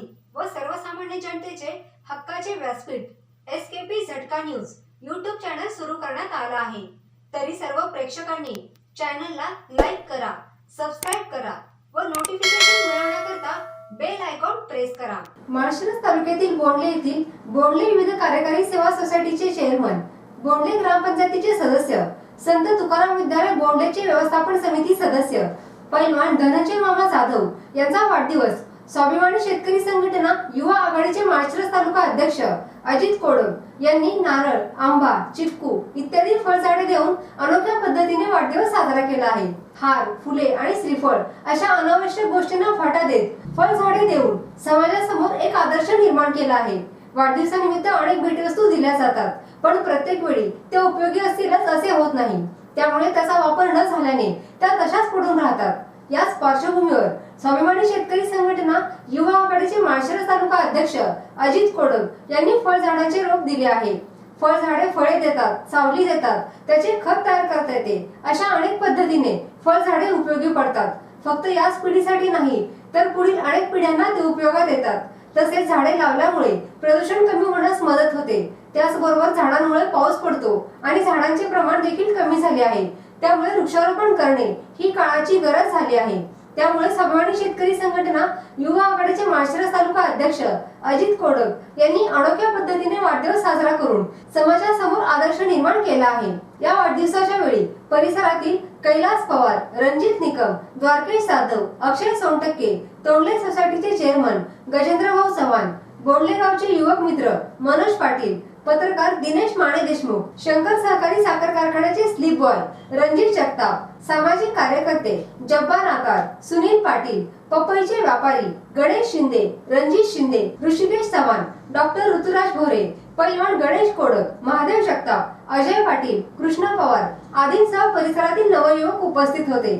बातमी व सर्वसामान्य जनतेचे हक्काचे व्यासपीठ S K P Jhatka news YouTube channel सुरू करण्यात आला आहे. तरी सर्व प्रेक्षकांनी चॅनलला लाईक करा सबस्क्राईब करा व नोटिफिकेशन मिळवण्याकरता बेल आयकॉन प्रेस करा. माळशिरस तालुक्यातील बोंडले येथील बोंडले विविध कार्यकारी सेवा सोसायटीचे चेअरमन बोंडले ग्रामपंचायतीचे सदस्य संत तुकाराम विद्यालय बोंडलेचे व्यवस्थापन समिती सदस्य पैलवान धनंजय मामा जाधव यांचा वाढदिवस स्वाभिमानी शेतकरी संघटना युवा आघाडीचे माळशिरस तालुका अध्यक्ष अजित कोडम यांनी नारळ आंबा चिक्कू इत्यादी फळझाडे देऊन अनोख्या पद्धतीने वाढदिवस साजरा केला आहे. हार फुले आणि श्रीफळ अशा अनावश्यक गोष्टींना फाटा देत फळझाडे देऊन समाजासमोर एक आदर्श निर्माण केला आहे. वाढदिवसानिमित्त अनेक भेटवस्तू दिल्या जातात पण प्रत्येक वेळी ते उपयोगी असतीलच असे होत नाही. त्यामुळे त्याचा वापर न झाल्याने त्या तशाच पडून राहतात. याच पार्श्वभूमीवर स्वाभिमानी शेतकरी संघटना युवा आघाडीचे माळशिरस तालुका अध्यक्ष अजित कोडक यांनी फळझाडाचे रोप दिले आहे. फळझाडे फळे देतात सावली देतात त्याचे खत तयार करता येते. अशा अनेक पद्धतीने फळझाडे उपयोगी पडतात. फक्त याच पिढीसाठी नाही तर पुढील अनेक पिढ्यांना ते उपयोगात येतात. तसेच झाडे लावल्यामुळे प्रदूषण कमी होण्यास मदत होते. त्याचबरोबर झाडांमुळे पाऊस पडतो आणि झाडांचे प्रमाण देखील कमी झाले आहे. त्यामुळे वृक्षारोपण करणे ही काळाची गरज झाली आहे. त्यामुळे स्वाभिमानी शेतकरी संघटना युवा आघाडीचे माळशिरस तालुका अध्यक्ष अजित कोडक यांनी अनोख्या पद्धतीने वाढदिवस साजरा करून समाजासमोर आदर्श निर्माण केला आहे. या वाढदिवसाच्या वेळी परिसरातील कैलास पवार रणजित निकम द्वारकेश जाधव अक्षय सोनटक्के तोंडले सोसायटीचे चेअरमन गजेंद्रभाऊ चव्हाण बोंडलेगावचे युवक मित्र मनोज पाटील पत्रकार दिनेश माने देशमुख शंकर सहकारी साखर कारखान्याचे स्लीप बॉय रणजित जगताप सामाजिक कार्यकर्ते जब्बार आकार सुनील पाटील पपईचे व्यापारी गणेश शिंदे रणजित शिंदे ऋषिकेश चव्हाण डॉक्टर ऋतुराज भोरे पैलवान गणेश कोडक महादेव जगताप अजय पाटील कृष्ण पवार आदींसह परिसरातील नवयुवक उपस्थित होते.